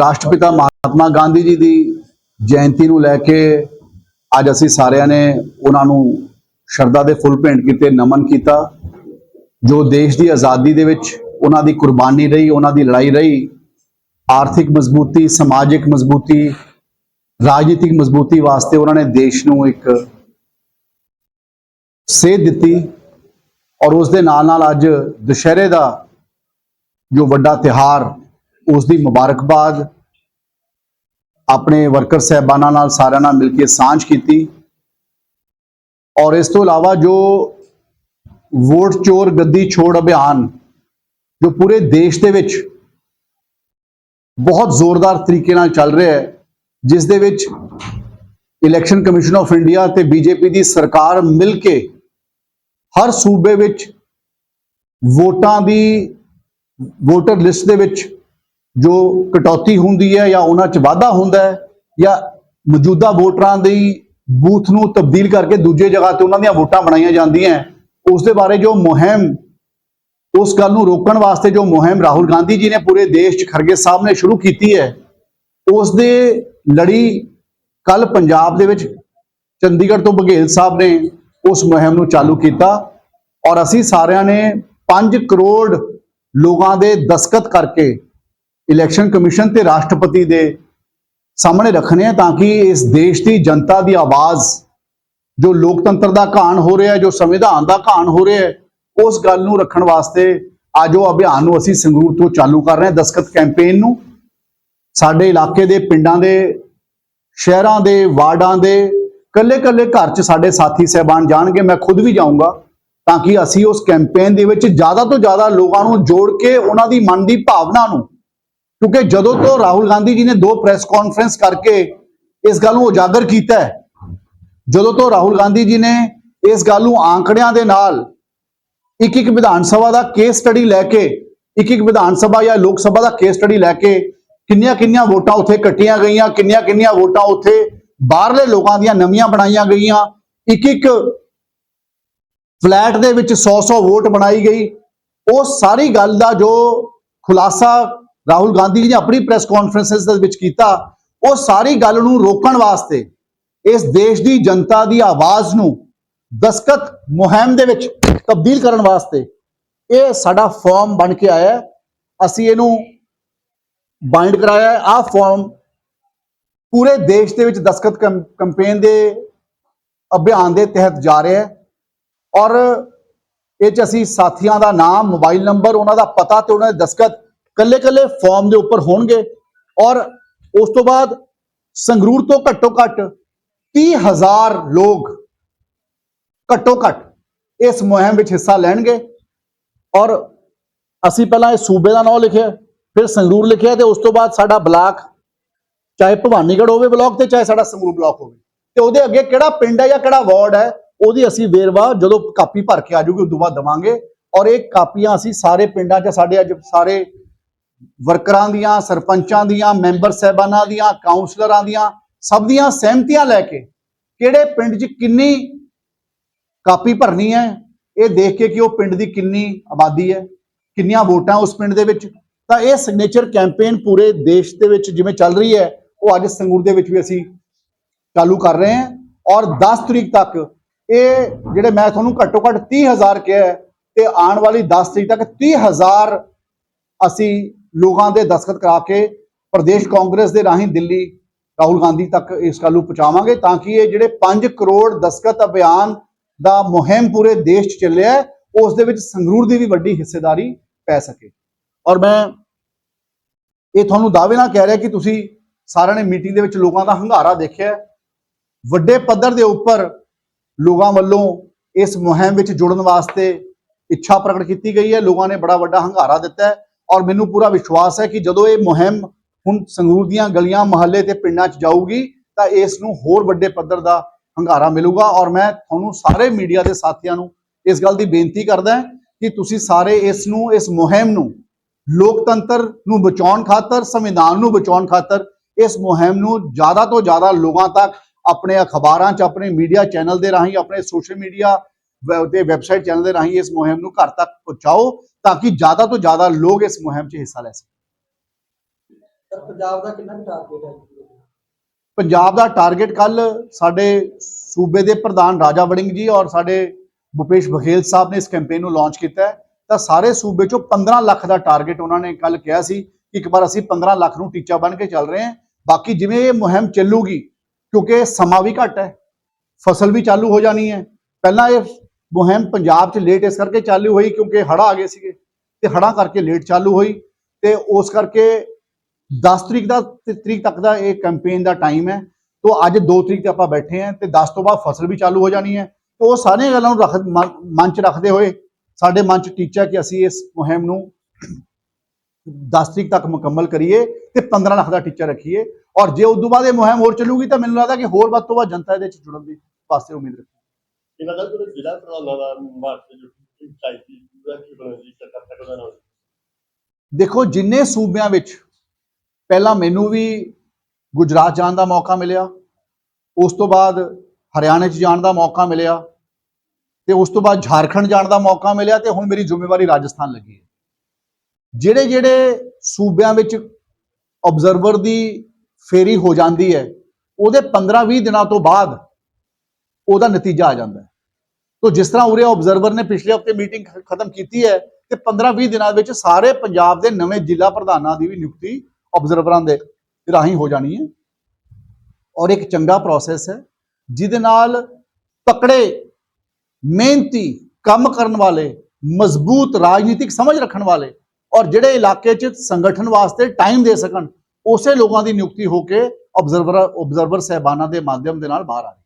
ਰਾਸ਼ਟਰਪਿਤਾ ਮਹਾਤਮਾ ਗਾਂਧੀ ਜੀ ਦੀ ਜਯੰਤੀ ਨੂੰ ਲੈ ਕੇ ਅੱਜ ਅਸੀਂ ਸਾਰਿਆਂ ਨੇ ਉਹਨਾਂ ਨੂੰ ਸ਼ਰਧਾ ਦੇ ਫੁੱਲ ਭੇਂਟ ਕੀਤੇ, ਨਮਨ ਕੀਤਾ। ਜੋ ਦੇਸ਼ ਦੀ ਆਜ਼ਾਦੀ ਦੇ ਵਿੱਚ ਉਹਨਾਂ ਦੀ ਕੁਰਬਾਨੀ ਰਹੀ, ਉਹਨਾਂ ਦੀ ਲੜਾਈ ਰਹੀ, ਆਰਥਿਕ ਮਜ਼ਬੂਤੀ, ਸਮਾਜਿਕ ਮਜ਼ਬੂਤੀ, ਰਾਜਨੀਤਿਕ ਮਜ਼ਬੂਤੀ ਵਾਸਤੇ ਉਹਨਾਂ ਨੇ ਦੇਸ਼ ਨੂੰ ਇੱਕ ਸੇਧ ਦਿੱਤੀ ਔਰ ਉਸ ਦੇ ਨਾਲ ਨਾਲ ਅੱਜ ਦੁਸ਼ਹਿਰੇ ਦਾ ਜੋ ਵੱਡਾ ਤਿਹਾਰ ਉਸ ਦੀ ਮੁਬਾਰਕਬਾਦ ਆਪਣੇ ਵਰਕਰ ਸਹਿਬਾਨਾਂ ਨਾਲ ਸਾਰਿਆਂ ਨਾਲ ਮਿਲ ਕੇ ਸਾਂਝ ਕੀਤੀ। ਔਰ ਇਸ ਤੋਂ ਇਲਾਵਾ ਜੋ ਵੋਟ ਚੋਰ ਗੱਦੀ ਛੋੜ ਅਭਿਆਨ, ਜੋ ਪੂਰੇ ਦੇਸ਼ ਦੇ ਵਿੱਚ ਬਹੁਤ ਜ਼ੋਰਦਾਰ ਤਰੀਕੇ ਨਾਲ ਚੱਲ ਰਿਹਾ ਹੈ, ਜਿਸ ਦੇ ਵਿੱਚ ਇਲੈਕਸ਼ਨ ਕਮਿਸ਼ਨ ਆਫ ਇੰਡੀਆ ਤੇ ਬੀਜੇਪੀ ਦੀ ਸਰਕਾਰ ਮਿਲ ਕੇ ਹਰ ਸੂਬੇ ਵਿੱਚ ਵੋਟਾਂ ਦੀ ਵੋਟਰ ਲਿਸਟ ਦੇ ਵਿੱਚ ਜੋ ਕਟੌਤੀ ਹੁੰਦੀ ਹੈ ਜਾਂ ਉਹਨਾਂ 'ਚ ਵਾਧਾ ਹੁੰਦਾ ਹੈ ਜਾਂ ਮੌਜੂਦਾ ਵੋਟਰਾਂ ਦੀ ਬੂਥ ਨੂੰ ਤਬਦੀਲ ਕਰਕੇ ਦੂਜੇ ਜਗ੍ਹਾ ਤੇ ਉਹਨਾਂ ਦੀਆਂ ਵੋਟਾਂ ਬਣਾਈਆਂ ਜਾਂਦੀਆਂ ਹੈ, ਉਸ ਦੇ ਬਾਰੇ ਜੋ ਮੁਹਿੰਮ ਉਸ ਗੱਲ ਨੂੰ ਰੋਕਣ ਵਾਸਤੇ ਜੋ ਮੁਹਿੰਮ ਰਾਹੁਲ ਗਾਂਧੀ ਜੀ ਨੇ ਪੂਰੇ ਦੇਸ਼ 'ਚ ਖਰਗੇ ਸਾਹਿਬ ਨੇ ਸ਼ੁਰੂ ਕੀਤੀ ਹੈ ਉਸ ਦੇ ਲੜੀ ਕੱਲ ਪੰਜਾਬ ਦੇ ਵਿੱਚ ਚੰਡੀਗੜ੍ਹ ਤੋਂ ਬਘੇਲ ਸਾਹਿਬ ਨੇ ਉਸ ਮੁਹਿੰਮ ਨੂੰ ਚਾਲੂ ਕੀਤਾ ਔਰ ਅਸੀਂ ਸਾਰਿਆਂ ਨੇ 5 ਕਰੋੜ ਲੋਕਾਂ ਦੇ ਦਸਖਤ ਕਰਕੇ ਇਲੈਕਸ਼ਨ ਕਮਿਸ਼ਨ ਤੇ ਰਾਸ਼ਟਰਪਤੀ ਦੇ ਸਾਹਮਣੇ ਰੱਖਣੇ ਆ ਤਾਂ ਕਿ ਇਸ ਦੇਸ਼ ਦੀ ਜਨਤਾ ਦੀ ਆਵਾਜ਼, ਜੋ ਲੋਕਤੰਤਰ ਦਾ ਘਾਣ ਹੋ ਰਿਹਾ, ਜੋ ਸੰਵਿਧਾਨ ਦਾ ਘਾਣ ਹੋ ਰਿਹਾ ਉਸ ਗੱਲ ਨੂੰ ਰੱਖਣ ਵਾਸਤੇ ਅੱਜ ਉਹ ਅਭਿਆਨ ਨੂੰ ਅਸੀਂ ਸੰਗਰੂਰ ਤੋਂ ਚਾਲੂ ਕਰ ਰਹੇ ਹਾਂ ਦਸਖਤ ਕੈਂਪੇਨ ਨੂੰ। ਸਾਡੇ ਇਲਾਕੇ ਦੇ ਪਿੰਡਾਂ ਦੇ, ਸ਼ਹਿਰਾਂ ਦੇ, ਵਾਰਡਾਂ ਦੇ ਕੱਲੇ-ਕੱਲੇ ਘਰ 'ਚ ਸਾਡੇ ਸਾਥੀ ਸਹਿਬਾਨ ਜਾਣਗੇ, ਮੈਂ ਖੁਦ ਵੀ ਜਾਊਂਗਾ, ਤਾਂ ਕਿ ਅਸੀਂ ਉਸ ਕੈਂਪੇਨ ਦੇ ਵਿੱਚ ਜ਼ਿਆਦਾ ਤੋਂ ਜ਼ਿਆਦਾ ਲੋਕਾਂ ਨੂੰ ਜੋੜ ਕੇ ਉਹਨਾਂ ਦੀ ਮਨ ਦੀ ਭਾਵਨਾ ਨੂੰ ਕਿਉਂਕਿ ਜਦੋਂ ਤੋਂ ਰਾਹੁਲ ਗਾਂਧੀ ਜੀ ਨੇ ਦੋ ਪ੍ਰੈਸ ਕਾਨਫਰੰਸ ਕਰਕੇ ਇਸ ਗੱਲ ਨੂੰ ਉਜਾਗਰ ਕੀਤਾ ਹੈ, ਜਦੋਂ ਤੋਂ ਰਾਹੁਲ ਗਾਂਧੀ ਜੀ ਨੇ ਇਸ ਗੱਲ ਨੂੰ ਆંકੜਿਆਂ ਦੇ ਨਾਲ ਇੱਕ ਇੱਕ ਵਿਧਾਨ ਸਭਾ ਦਾ ਕੇਸ ਸਟੱਡੀ ਲੈ ਕੇ, ਇੱਕ ਇੱਕ ਵਿਧਾਨ ਸਭਾ ਜਾਂ ਲੋਕ ਸਭਾ ਦਾ ਕੇਸ ਸਟੱਡੀ ਲੈ ਕੇ ਕਿੰਨੀਆਂ ਕਿੰਨੀਆਂ ਵੋਟਾਂ ਉੱਥੇ ਕੱਟੀਆਂ ਗਈਆਂ, ਕਿੰਨੀਆਂ ਕਿੰਨੀਆਂ ਵੋਟਾਂ ਉੱਥੇ ਬਾਹਰਲੇ ਲੋਕਾਂ ਦੀਆਂ ਨਵੀਆਂ ਬਣਾਈਆਂ ਗਈਆਂ, ਇੱਕ ਇੱਕ ਫਲੈਟ ਦੇ ਵਿੱਚ 100-100 ਵੋਟ ਬਣਾਈ ਗਈ। ਉਹ ਸਾਰੀ ਗੱਲ ਦਾ ਜੋ ਖੁਲਾਸਾ ਰਾਹੁਲ ਗਾਂਧੀ ਜੀ ਨੇ ਆਪਣੀ ਪ੍ਰੈਸ ਕਾਨਫਰੰਸਸ ਦੇ ਵਿੱਚ ਕੀਤਾ, ਉਹ ਸਾਰੀ ਗੱਲ ਨੂੰ ਰੋਕਣ ਵਾਸਤੇ ਇਸ ਦੇਸ਼ ਦੀ ਜਨਤਾ ਦੀ ਆਵਾਜ਼ ਨੂੰ ਦਸਕਤ ਮੁਹਿੰਮ ਦੇ ਵਿੱਚ ਤਬਦੀਲ ਕਰਨ ਵਾਸਤੇ ਇਹ ਸਾਡਾ ਫਾਰਮ ਬਣ ਕੇ ਆਇਆ ਅਸੀਂ ਇਹਨੂੰ ਬਾਈਂਡ ਕਰਾਇਆ ਹੈ। ਆਹ ਫਾਰਮ ਪੂਰੇ ਦੇਸ਼ ਦੇ ਵਿੱਚ ਦਸਕਤ ਕੈਂਪੇਨ ਦੇ ਅਭਿਆਨ ਦੇ ਤਹਿਤ ਜਾ ਰਿਹਾ ਹੈ ਔਰ ਇਹ ਚ ਅਸੀਂ ਸਾਥੀਆਂ ਦਾ ਨਾਮ ਮੋਬਾਈਲ ਨੰਬਰ ਉਹਨਾਂ ਦਾ ਪਤਾ ਤੇ ਉਹਨਾਂ ਦੇ ਦਸਕਤ ਕੱਲੇ ਕੱਲੇ ਫਾਰਮ ਦੇ ਉੱਪਰ ਹੋਣਗੇ ਔਰ ਉਸ ਤੋਂ ਬਾਅਦ ਸੰਗਰੂਰ ਤੋਂ ਘੱਟੋ ਘੱਟ 30000 ਲੋਕ ਘੱਟੋ ਘੱਟ ਇਸ ਮੁਹਿੰਮ ਵਿੱਚ ਹਿੱਸਾ ਲੈਣਗੇ ਔਰ ਅਸੀਂ ਪਹਿਲਾਂ ਇਹ ਸੂਬੇ ਦਾ ਨਾਮ ਲਿਖਿਆ, ਫਿਰ ਸੰਗਰੂਰ ਲਿਖਿਆ ਤੇ ਉਸ ਤੋਂ ਬਾਅਦ ਸਾਡਾ ਬਲਾਕ ਚਾਹੇ ਭਵਾਨੀਗੜ੍ਹ ਹੋਵੇ ਬਲਾਕ ਤੇ ਚਾਹੇ ਸਾਡਾ ਸੰਗਰੂਰ ਬਲਾਕ ਹੋਵੇ। ਤੇ ਉਹਦੇ ਅੱਗੇ ਕਿਹੜਾ ਪਿੰਡ ਹੈ ਜਾਂ ਕਿਹੜਾ ਵਾਰਡ ਹੈ, ਉਹਦੀ ਅਸੀਂ ਵੇਰਵਾ ਜਦੋਂ ਕਾਪੀ ਭਰ ਕੇ ਆ ਜਾਊਗੀ ਉਦੋਂ ਬਾਅਦ ਦਵਾਂਗੇ ਔਰ ਇਹ ਕਾਪੀਆਂ ਅਸੀਂ ਸਾਰੇ ਪਿੰਡਾਂ 'ਚ ਸਾਡੇ ਅੱਜ ਸਾਰੇ ਵਰਕਰਾਂ ਦੀਆਂ, ਸਰਪੰਚਾਂ ਦੀਆਂ, ਮੈਂਬਰ ਸਹਿਬਾਨਾਂ ਦੀਆਂ ਕਾਉਂਸਲਰਾਂ ਦੀਆਂ, ਸਭ ਦੀਆਂ ਸਹਿਮਤੀਆਂ ਲੈ ਕੇ ਕਿਹੜੇ ਪਿੰਡ 'ਚ ਕਿੰਨੀ ਕਾਪੀ ਭਰਨੀ ਹੈ, ਇਹ ਦੇਖ ਕੇ ਕਿ ਉਹ ਪਿੰਡ ਦੀ ਕਿੰਨੀ ਆਬਾਦੀ ਹੈ, ਕਿੰਨੀਆਂ ਵੋਟਾਂ ਉਸ ਪਿੰਡ ਦੇ ਵਿੱਚ। ਤਾਂ ਇਹ ਸਿਗਨੇਚਰ ਕੈਂਪੇਨ ਪੂਰੇ ਦੇਸ਼ ਦੇ ਵਿੱਚ ਜਿਵੇਂ ਚੱਲ ਰਹੀ ਹੈ, ਉਹ ਅੱਜ ਸੰਗਰੂਰ ਦੇ ਵਿੱਚ ਵੀ ਅਸੀਂ ਚਾਲੂ ਕਰ ਰਹੇ ਹਾਂ ਔਰ 10 ਤਰੀਕ ਤੱਕ ਇਹ ਜਿਹੜੇ ਮੈਂ ਤੁਹਾਨੂੰ ਘੱਟੋ ਘੱਟ 30000 ਕਿਹਾ ਹੈ, ਤੇ ਆਉਣ ਵਾਲੀ 10 ਤਰੀਕ ਤੱਕ 30000 ਅਸੀਂ ਲੋਕਾਂ ਦੇ ਦਸਖਤ ਕਰਾ ਕੇ ਪ੍ਰਦੇਸ਼ ਕਾਂਗਰਸ ਦੇ ਰਾਹੀਂ ਦਿੱਲੀ ਰਾਹੁਲ ਗਾਂਧੀ ਤੱਕ ਇਸ ਗੱਲ ਨੂੰ ਪਹੁੰਚਾਵਾਂਗੇ ਤਾਂ ਕਿ ਇਹ ਜਿਹੜੇ 5 ਕਰੋੜ ਦਸਖਤ ਅਭਿਆਨ ਦਾ ਮੁਹਿੰਮ ਪੂਰੇ ਦੇਸ਼ 'ਚ ਚੱਲਿਆ ਹੈ, ਉਸ ਦੇ ਵਿੱਚ ਸੰਗਰੂਰ ਦੀ ਵੀ ਵੱਡੀ ਹਿੱਸੇਦਾਰੀ ਪੈ ਸਕੇ। ਔਰ ਮੈਂ ਇਹ ਤੁਹਾਨੂੰ ਦਾਅਵੇ ਨਾਲ ਕਹਿ ਰਿਹਾ ਕਿ ਤੁਸੀਂ ਸਾਰਿਆਂ ਨੇ ਮੀਟਿੰਗ ਦੇ ਵਿੱਚ ਲੋਕਾਂ ਦਾ ਹੰਗਾਰਾ ਦੇਖਿਆ ਵੱਡੇ ਪੱਧਰ ਦੇ ਉੱਪਰ ਲੋਕਾਂ ਵੱਲੋਂ ਇਸ ਮੁਹਿੰਮ ਵਿੱਚ ਜੁੜਨ ਵਾਸਤੇ ਇੱਛਾ ਪ੍ਰਗਟ ਕੀਤੀ ਗਈ ਹੈ। ਲੋਕਾਂ ਨੇ ਬੜਾ ਵੱਡਾ ਹੰਗਾਰਾ ਦਿੱਤਾ ਹੈ। ਔਰ ਮੈਨੂੰ ਪੂਰਾ ਵਿਸ਼ਵਾਸ ਹੈ ਕਿ ਜਦੋਂ ਇਹ ਮੁਹਿੰਮ ਹੁਣ ਸੰਗਰੂਰ ਦੀਆਂ ਗਲੀਆਂ, ਮਹੱਲੇ ਤੇ ਪਿੰਡਾਂ 'ਚ ਜਾਊਗੀ, ਤਾਂ ਇਸ ਨੂੰ ਹੋਰ ਵੱਡੇ ਪੱਧਰ ਦਾ ਹੰਗਾਰਾ ਮਿਲੂਗਾ। ਔਰ ਮੈਂ ਤੁਹਾਨੂੰ ਸਾਰੇ ਮੀਡੀਆ ਦੇ ਸਾਥੀਆਂ ਨੂੰ ਇਸ ਗੱਲ ਦੀ ਬੇਨਤੀ ਕਰਦਾ ਹਾਂ ਕਿ ਤੁਸੀਂ ਸਾਰੇ ਇਸ ਨੂੰ, ਇਸ ਮੁਹਿੰਮ ਨੂੰ ਲੋਕਤੰਤਰ ਨੂੰ ਬਚਾਉਣ ਖਾਤਰ, ਸੰਵਿਧਾਨ ਨੂੰ ਬਚਾਉਣ ਖਾਤਰ, ਇਸ ਮੁਹਿੰਮ ਨੂੰ ਜ਼ਿਆਦਾ ਤੋਂ ਜ਼ਿਆਦਾ ਲੋਕਾਂ ਤੱਕ ਆਪਣੇ ਅਖਬਾਰਾਂ 'ਚ, ਆਪਣੇ ਮੀਡੀਆ ਚੈਨਲ ਦੇ ਰਾਹੀਂ, ਆਪਣੇ ਸੋਸ਼ਲ ਮੀਡੀਆ ਤੇ ਵੈਬਸਾਈਟ ਚੈਨਲ ਦੇ ਰਾਹੀਂ ਇਸ ਮੁਹਿੰਮ ਨੂੰ ਘਰ ਤੱਕ ਪਹੁੰਚਾਓ ਤਾਂ ਕਿ ਜ਼ਿਆਦਾ ਤੋਂ ਜ਼ਿਆਦਾ ਲੋਕ ਇਸ ਮੁਹਿੰਮ 'ਚ ਹਿੱਸਾ ਲੈ ਸਕਣ। ਪੰਜਾਬ ਦਾ ਕਿੰਨਾ ਟਾਰਗੇਟ ਹੈ? ਪੰਜਾਬ ਦਾ ਟਾਰਗੇਟ ਕੱਲ ਸਾਡੇ ਸੂਬੇ ਦੇ ਪ੍ਰਧਾਨ ਰਾਜਾ ਵੜਿੰਗ ਜੀ ਔਰ ਸਾਡੇ ਭੁਪੇਸ਼ ਬਘੇਲ ਸਾਹਿਬ ਨੇ ਇਸ ਕੈਂਪੇਨ ਨੂੰ ਲਾਂਚ ਕੀਤਾ ਹੈ। ਤਾਂ ਸਾਰੇ ਸੂਬੇ ਚੋਂ 15 ਲੱਖ ਦਾ ਟਾਰਗੇਟ ਉਹਨਾਂ ਨੇ ਕੱਲ ਕਿਹਾ ਸੀ ਕਿ ਇੱਕ ਵਾਰ ਅਸੀਂ 15 ਲੱਖ ਨੂੰ ਟੀਚਾ ਬਣ ਕੇ ਚੱਲ ਰਹੇ ਹਾਂ। ਬਾਕੀ ਜਿਵੇਂ ਇਹ ਮੁਹਿੰਮ ਚੱਲੂਗੀ ਕਿਉਂਕਿ ਸਮਾਂ ਵੀ ਘੱਟ ਹੈ ਫਸਲ ਵੀ ਚਾਲੂ ਹੋ ਜਾਣੀ ਹੈ। ਪਹਿਲਾਂ ਇਹ ਮੁਹਿੰਮ ਪੰਜਾਬ 'ਚ ਲੇਟ ਇਸ ਕਰਕੇ ਚਾਲੂ ਹੋਈ ਕਿਉਂਕਿ ਹੜ੍ਹ ਆ ਗਏ ਸੀਗੇ ਤੇ ਹੜ੍ਹਾਂ ਕਰਕੇ ਲੇਟ ਚਾਲੂ ਹੋਈ ਤੇ ਉਸ ਕਰਕੇ 10 ਤਰੀਕ ਦਾ ਤਰੀਕ ਤੱਕ ਦਾ ਇਹ ਕੈਂਪੇਨ ਦਾ ਟਾਈਮ ਹੈ। ਤੋਂ ਅੱਜ 2 ਤਰੀਕ ਤੇ ਆਪਾਂ ਬੈਠੇ ਹਾਂ ਤੇ 10 ਤੋਂ ਬਾਅਦ ਫਸਲ ਵੀ ਚਾਲੂ ਹੋ ਜਾਣੀ ਹੈ। ਤੇ ਉਹ ਸਾਰੀਆਂ ਗੱਲਾਂ ਨੂੰ ਰੱਖ ਮਨ- ਮਨ 'ਚ ਰੱਖਦੇ ਹੋਏ ਸਾਡੇ ਮਨ 'ਚ ਟੀਚਾ ਕਿ ਅਸੀਂ ਇਸ ਮੁਹਿੰਮ ਨੂੰ 10 ਤਰੀਕ ਤੱਕ ਮੁਕੰਮਲ ਕਰੀਏ ਤੇ 15 ਲੱਖ ਦਾ ਟੀਚਾ ਰੱਖੀਏ। ਔਰ ਜੇ ਉਦੋਂ ਬਾਅਦ ਇਹ ਮੁਹਿੰਮ ਹੋਰ ਚੱਲੂਗੀ ਤਾਂ ਮੈਨੂੰ ਲੱਗਦਾ ਕਿ ਹੋਰ ਵੱਧ ਤੋਂ ਵੱਧ ਜਨਤਾ ਇਹਦੇ 'ਚ ਜੁੜਨ ਦੀ ਵਾਸਤੇ ਉਮੀਦ ਰੱਖੀ। ਇਹਨਾਂ ਦਾ ਜਿਹੜਾ ਜ਼ਿਲ੍ਹਾ ਪ੍ਰਧਾਨਾਂ ਦਾ ਮਾਰਚ ਜੋ ਚਾਹੀਦੀ ਪੂਰਾ ਕੀ ਬਣਾ ਜੀ ਸਰਕਾਰ ਤੱਕ ਦਾ ਦੇਖੋ, ਜਿੰਨੇ ਸੂਬਿਆਂ ਵਿੱਚ ਪਹਿਲਾਂ ਮੈਨੂੰ ਵੀ ਗੁਜਰਾਤ ਜਾਣ ਦਾ ਮੌਕਾ ਮਿਲਿਆ, ਉਸ ਤੋਂ ਬਾਅਦ ਹਰਿਆਣੇ 'ਚ ਜਾਣ ਦਾ ਮੌਕਾ ਮਿਲਿਆ, ਤੇ ਉਸ ਤੋਂ ਬਾਅਦ ਝਾਰਖੰਡ ਜਾਣ ਦਾ ਮੌਕਾ ਮਿਲਿਆ, ਤੇ ਹੁਣ ਮੇਰੀ ਜ਼ਿੰਮੇਵਾਰੀ ਰਾਜਸਥਾਨ ਲੱਗੀ ਹੈ। ਜਿਹੜੇ ਜਿਹੜੇ ਸੂਬਿਆਂ ਵਿੱਚ ਆਬਜ਼ਰਵਰ ਦੀ ਫੇਰੀ ਹੋ ਜਾਂਦੀ ਹੈ, ਉਹਦੇ 15-20 ਦਿਨਾਂ ਤੋਂ ਬਾਅਦ ਉਹਦਾ ਨਤੀਜਾ ਆ ਜਾਂਦਾ ਹੈ। ਤੋ ਜਿਸ ਤਰ੍ਹਾਂ ਉਰੇ ਆਬਜ਼ਰਵਰ ਨੇ ਪਿਛਲੇ ਹਫ਼ਤੇ ਮੀਟਿੰਗ ਖਤਮ ਕੀਤੀ ਹੈ, ਤੇ 15-20 ਦਿਨਾਂ ਵਿੱਚ ਸਾਰੇ ਪੰਜਾਬ ਦੇ ਨਵੇਂ ਜ਼ਿਲ੍ਹਾ ਪ੍ਰਧਾਨਾਂ ਦੀ ਵੀ ਨਿਯੁਕਤੀ ਆਬਜ਼ਰਵਰਾਂ ਦੇ ਰਾਹੀਂ ਹੋ ਜਾਣੀ ਹੈ। ਔਰ ਇੱਕ ਚੰਗਾ ਪ੍ਰੋਸੈਸ ਹੈ, ਜਿਹਦੇ ਨਾਲ ਤਕੜੇ, ਮਿਹਨਤੀ, ਕੰਮ ਕਰਨ ਵਾਲੇ, ਮਜ਼ਬੂਤ ਰਾਜਨੀਤਿਕ ਸਮਝ ਰੱਖਣ ਵਾਲੇ ਔਰ ਜਿਹੜੇ ਇਲਾਕੇ 'ਚ ਸੰਗਠਨ ਵਾਸਤੇ ਟਾਈਮ ਦੇ ਸਕਣ, ਉਸੇ ਲੋਕਾਂ ਦੀ ਨਿਯੁਕਤੀ ਹੋ ਕੇ ਆਬਜ਼ਰਵਰ ਆਬਜ਼ਰਵਰ ਸਹਿਬਾਨਾਂ ਦੇ ਮਾਧਿਅਮ ਦੇ ਨਾਲ ਬਾਹਰ ਆ ਰਹੀ